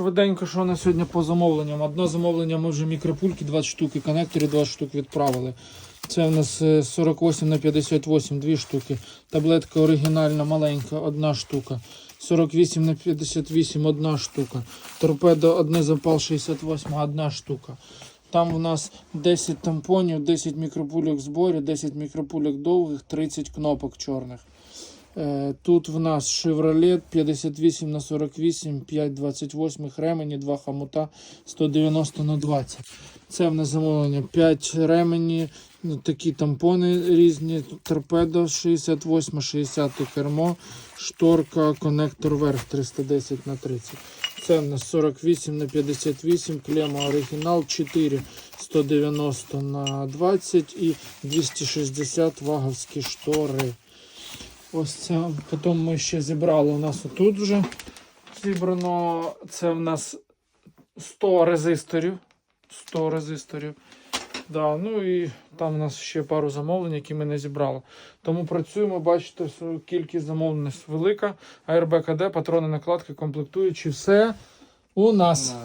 Швиденько, що на сьогодні по замовленням. Одне замовлення ми вже мікропульки, 20 штук, і коннектори 20 штук відправили. Це в нас е, 48 на 58, 2 штуки. Таблетка оригінальна, маленька, одна штука. 48 на 58, одна штука. Торпедо, одне запал 68, одна штука. Там у нас 10 тампонів, 10 мікропульок в зборі, 10 мікропульок довгих, 30 кнопок чорних. Е, Тут в нас Chevrolet 58 на 48, 5 28 ремені, 2 хамута 190 на 20. Це в нас замовлення 5 ремені, ну, такі тампони різні, торпедо 68, 60 кермо, шторка, коннектор верх 310 на 30. Це в нас 48 на 58, клема оригінал 4 190 на 20 і 260 ваговські штори. Ось це. Потім ми ще зібрали у нас отут вже зібрано. Це в нас 100 резисторів. 100 резисторів. Да, ну і там у нас ще пару замовлень, які ми не зібрали. Тому працюємо, бачите, кількість замовлень велика. АРБ КД, патрони накладки, комплектуючі, все у нас.